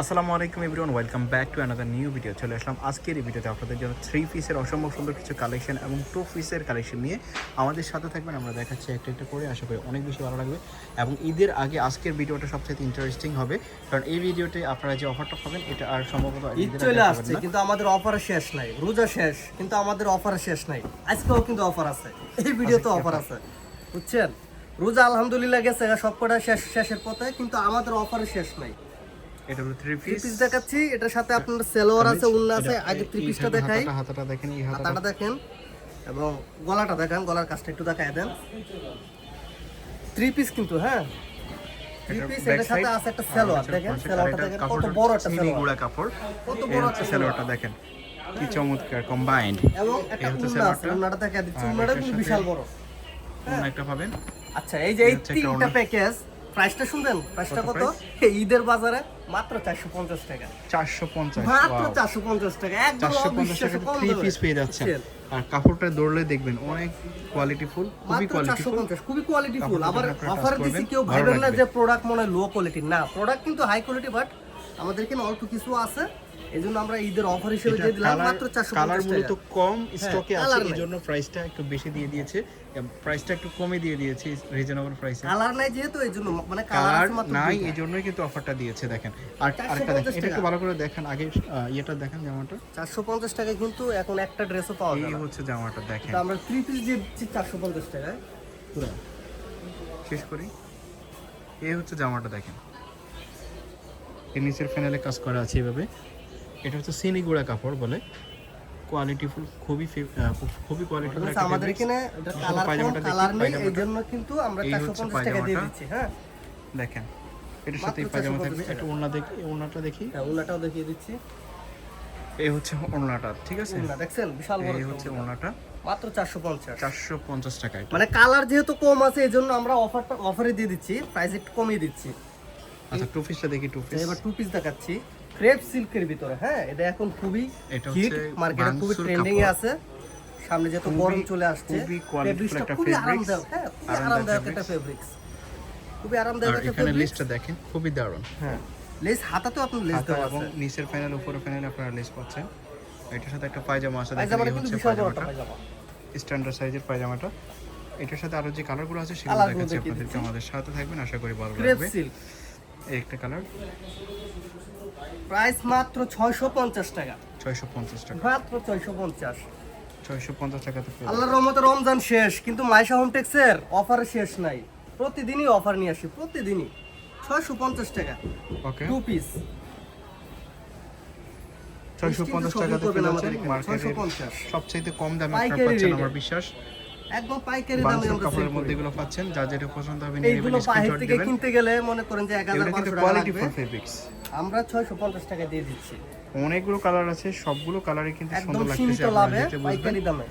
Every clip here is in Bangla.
আসসালামু আলাইকুম everyone welcome back to another new video চলে আসলাম আজকের এই ভিডিওতে আপনাদের জন্য থ্রি পিসের অসম্ভব সুন্দর কিছু কালেকশন এবং টু পিসের কালেকশন নিয়ে আমাদের সাথে থাকবেন আমরা দেখাচ্ছি একটা একটা করে আশা করি অনেক বেশি ভালো লাগবে। এবং ঈদের আগে আজকের ভিডিওটা সবচেয়ে ইন্টারেস্টিং হবে কারণ এই ভিডিওতে আপনারা যে অফারটা পাবেন এটা আর সম্ভবত ঈদ চলে আসছে কিন্তু আমাদের অফার শেষ নাই রোজা শেষ কিন্তু আমাদের অফার শেষ নাই আজকেও কিন্তু অফার আছে এই ভিডিওতে অফার আছে বুঝছেন? রোজা আলহামদুলিল্লাহ গেছে সবকটা শেষ শেষের পথে কিন্তু আমাদের অফার শেষ নাই। এটা হলো থ্রি থ্রি পিস পিস দেখাচ্ছি। এটার সাথে আপনার সেলোয়ার আছে উন্না আছে আগে থ্রি পিসটা দেখাই। হাতাটা দেখেন এই হাতাটা। দেখেন। এবং গলাটা দেখেন গলার কাজটা একটু দেখাই দেন। থ্রি পিস কিন্তু হ্যাঁ? দেখেন কি চমৎকার কম্বাইন্ড এবং একটা দেখা দিচ্ছি কিন্তু বিশাল বড়। একটা পাবেন। আচ্ছা এই যে এই তিনটা প্যাকেজ প্রাইসটা শুনবেন? প্রাইসটা কত ঈদের বাজারে মাত্র চারশো পঞ্চাশ টাকা। চারশো পঞ্চাশ মাত্র চারশো পঞ্চাশ টাকা একদম চারশো পঞ্চাশ টাকা থ্রি পিস পেয়ে যাচ্ছে আর কাপড়টা দৌড়লে দেখবেন অনেক কোয়ালিটিফুল খুবই কোয়ালিটি ফুল খুবই কোয়ালিটি ফুল আবার অফার দিছি কেউ ভাবেন না যে প্রোডাক্ট মনে লো কোয়ালিটি না প্রোডাক্ট কিন্তু হাই কোয়ালিটি বাট আমাদের এখানে অল্প কিছু আছে। এই জন্য আমরা ঈদের অফার হিসেবে দিয়ে দিলাম। মাত্র চারশো কালার মূলত কম স্টকে আছে colour এই জন্য প্রাইসটা একটু বেশি দিয়ে দিয়েছে। প্রাইসটা একটু কমে দিয়ে দিয়েছে রিজনেবল প্রাইসে কালার নাই যেহেতু এই জন্য মানে কালার নাই। এই জন্যই কিন্তু অফারটা দিয়েছে দেখেন। আর 450 আরেকটা দেখেন এটা একটু ভালো করে দেখেন আগে ইয়েটা দেখেন জামাটা। চারশো পঞ্চাশ টাকায় কিন্তু এখন একটা ড্রেসও পাওয়া যায় এই হচ্ছে জামাটা দেখেন। তা আমরা থ্রি পিস দিচ্ছি চারশো পঞ্চাশ টাকায়। পুরো শেষ করি। এই হচ্ছে জামাটা দেখেন। এর নিচের ফ্যানেলে কাজ করা আছে এভাবে। এটা হচ্ছে সিনি গুঁড়া কাপড় বলে। কোয়ালিটিফুল খুবই খুবই কোয়ালিটিফুল বলছে আমাদের এখানে এটা কালার কালার নেই এই জন্য কিন্তু আমরা এই চারশো হচ্ছে পঞ্চাশ টাকা দিয়ে দিচ্ছি হ্যাঁ। দেখেন এটার সাথে পায়জামা থাকবে। একটা ওড়না দেখি ওড়নাটা দেখি। হ্যাঁ উলাটাও দেখিয়ে দিচ্ছি। এই হচ্ছে ওড়নাটা ঠিক আছে? উলা দেখছেন? বিশাল বড় এই হচ্ছে। ওড়নাটা। মাত্র চারশো পঞ্চাশ। চারশো পঞ্চাশ টাকা মানে কালার যেহেতু কম আছে এই জন্য আমরা অফারটা অফারে দিয়ে দিচ্ছি প্রাইস একটু কমিয়ে দিচ্ছি। আচ্ছা টু পিসটা দেখি টু পিস এবার টু পিস দেখাচ্ছি। ক্রেপ সিল্কের ভিতরে হ্যাঁ? এটা এখন খুবই এটা হিট হচ্ছে মার্কেটে খুবই ট্রেন্ডিং এ আছে। সামনে যেহেতু গরম চলে আসছে খুবই ফেব্রিক্সটা আরামদায়ক হ্যাঁ? খুবই আরামদায়ক একটা। ফেব্রিক্স খুবই আরামদায়ক একটা এখানে লিস্টটা দেখেন খুবই দারুণ। হ্যাঁ। লেস হাতাতেও আপনার লেস এবং নিচের প্যানেল উপরের প্যানেল আপনারা লেস পাচ্ছেন। এটার সাথে একটা পায়জামা আছে দেখেন পায়জামাটা এই হচ্ছে স্ট্যান্ডার্ড সাইজের পায়জামাটা। এটার সাথে আরও যে কালারগুলো আছে সেগুলো দেখাচ্ছি আপনাদেরকে আমাদের সাথে থাকবেন আশা করি ভালো ক্রেপ লাগবে। একটা কালার? প্রাইস মাত্র ছয়শো পঞ্চাশ টাকা। ছয়শো পঞ্চাশ টাকা। মাত্র ছয়শো পঞ্চাশ। ছয়শো পঞ্চাশ টাকাতে আল্লাহর রহমতে রমজান শেষ কিন্তু মাইশা হোম টেক্সের অফার শেষ নাই। প্রতিদিনই অফার নিয়ে আসি প্রতিদিনই। ছয়শো পঞ্চাশ টাকা। ওকে টু পিস ছয়শো পঞ্চাশ নিশ্চিন্তে টাকাতে মার্কেটের 650 সবচাইতে কম দামে আপনারা পাচ্ছেন আমার বিশ্বাস। একদম পাইকারি দামে আমরা কাপড়ের মধ্যে এগুলো পাচ্ছেন যা যেটা পছন্দ হবে নিয়ে এইগুলো নেবেন থেকে কিনতে গেলে মনে করেন যে এক হাজার এগুলো কিন্তু পাঁচশো টাকা লাগবে। কোয়ালিটিফুল ফেব্রিক্স আমরা ছয়শো পঞ্চাশ টাকা দিয়ে দিচ্ছি। অনেকগুলো কালার আছে সবগুলো কালারই কিন্তু সুন্দর লাগতেছে আপনারা লাভে পাইকারি দামে।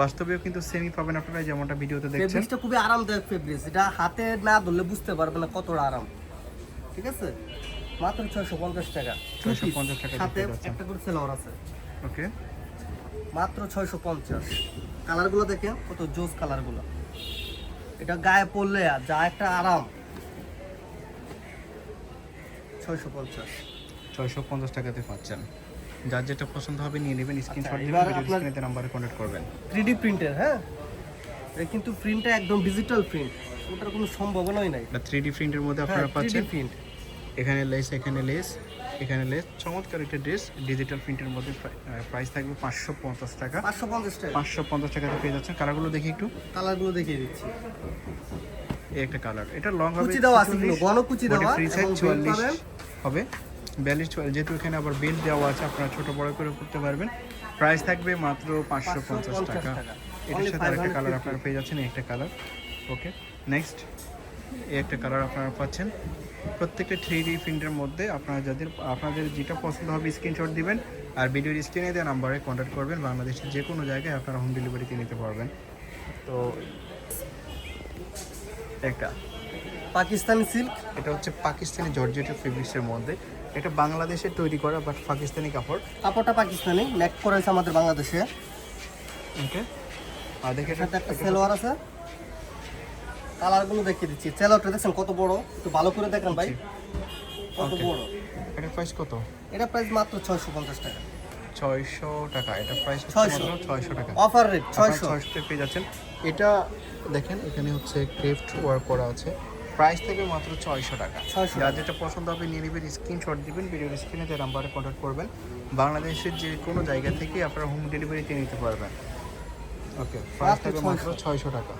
বাস্তবেও কিন্তু সেমি পাবেন আপনারা যেমনটা ভিডিওতে দেখছেন। ফেব্রিক্সটা খুবই আরামদায়ক ফেব্রিক্স এটা হাতে না ধরলে বুঝতে পারবে না কতটা আরাম। ঠিক আছে? মাত্র ছয়শো পঞ্চাশ টাকা। Two 650 piece, টাকা যাচ্ছে। একটা করে সেলার আছে। ওকে মাত্র ছয়শো পঞ্চাশ। কালারগুলো দেখেন কত জোস কালারগুলো। এটা গায়ে পড়লে আর যা একটা আরাম। ছয়শো পঞ্চাশ। ছয়শো পঞ্চাশ টাকাতে পাচ্ছেন। যার যেটা পছন্দ হবে নিয়ে নেবেন স্ক্রিনশট দিবেন স্ক্রিনেতে নাম্বারে কন্ট্যাক্ট করবেন। থ্রি ডি প্রিন্টের হ্যাঁ? এটা কিন্তু প্রিন্টটা একদম ডিজিটাল প্রিন্ট ওটার কোনো সম্ভাবনাই নাই। এটা থ্রি প্রিন্টের মধ্যে হ্যাঁ আপনারা পাচ্ছেন। প্রিন্ট এখানে লেস এখানে লেস এখানে লেস চমৎকার একটা ড্রেস ডিজিটাল প্রিন্টের মধ্যে প্রাইস থাকবে পাঁচশো পঞ্চাশ টাকা। পাঁচশো পঞ্চাশ টাকা। পাঁচশো পঞ্চাশ টাকাতে পেয়ে যাচ্ছেন। কালারগুলো দেখি একটু। কালারগুলো দেখিয়ে দিচ্ছি। এই একটা কালার এটা লং হবে কুচি দেওয়া আছে কিন্তু, কুচি দেওয়া ফ্রি সাইজ এবং belt চুয়াল্লিশ পাবেন। হবে। বিয়াল্লিশ যেহেতু এখানে আবার বেল্ট দেওয়া আছে আপনারা ছোট বড় করে করতে পারবেন। প্রাইস থাকবে মাত্র পাঁচশো পঞ্চাশ টাকা। টাকা। এটার সাথে আরেকটা কালার আপনারা পেয়ে যাচ্ছেন একটা কালার ওকে নেক্সট এই একটা কালার আপনারা পাচ্ছেন। প্রত্যেকটা থ্রি ডি প্রিন্টের মধ্যে আপনারা যাদের আপনাদের যেটা পছন্দ হবে স্ক্রিনশট দিবেন আর ভিডিওর স্ক্রিনে দেওয়া নাম্বারে কন্ট্যাক্ট করবেন। বাংলাদেশের যে কোনো জায়গায় আপনারা হোম ডেলিভারিতে নিতে পারবেন। তো একটা। পাকিস্তানি সিল্ক এটা হচ্ছে পাকিস্তানি জর্জেটের ফেব্রিক্সের মধ্যে। এটা বাংলাদেশে তৈরি করা বাট পাকিস্তানি কাপড়। কাপড়টা পাকিস্তানি নেক করেছে আমাদের বাংলাদেশে। ওকে আর দেখে একটা সেলোয়ার আছে। কালারগুলো দেখিয়ে দিচ্ছি। সেলোয়ারটা দেখছেন কত বড়? একটু ভালো করে দেখেন ভাই। কত. বড়? এটার প্রাইস কত? এটা প্রাইস মাত্র ছয়শো পঞ্চাশ টাকা। ছয়শো টাকা। এটা প্রাইস 600 ছয়শো। টাকা। অফার রেট ছয়শো। ছয়শো পেয়ে যাচ্ছেন। এটা দেখেন এখানে হচ্ছে ক্রেফট ওয়ার্ক করা আছে। প্রাইস থেকে মাত্র ছয়শো টাকা। 600 যার যেটা পছন্দ হবে নিয়ে নেবেন স্ক্রিনশট দিবেন ভিডিওর স্ক্রিনে যে নাম্বারে কন্ট্যাক্ট করবেন। বাংলাদেশের যে কোনো জায়গা থেকে আপনারা হোম ডেলিভারিতে নিতে পারবেন। ওকে প্রাইস থেকে মাত্র 600 ছয়শো টাকা।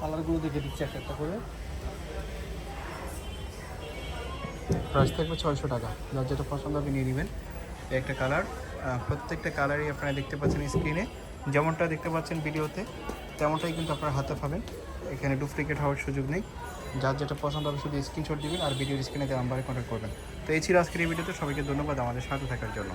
কালারগুলো দেখে দিচ্ছি একটা একটা করে। প্রাইস থাকবে ছয়শো টাকা। যার যেটা পছন্দ আপনি নিয়ে নেবেন। একটা কালার। প্রত্যেকটা কালারই আপনারা দেখতে পাচ্ছেন স্ক্রিনে। যেমনটা দেখতে পাচ্ছেন ভিডিওতে তেমনটাই কিন্তু আপনারা হাতে পাবেন। এখানে ডুপ্লিকেট হওয়ার সুযোগ নেই। যার যেটা পছন্দ হবে শুধু স্ক্রিনশট দিবেন আর ভিডিওর স্ক্রিনে নাম্বারে কন্ট্যাক্ট করবেন। তো এই ছিল আজকের এই ভিডিওতে। সবাইকে ধন্যবাদ আমাদের সাথে থাকার জন্য।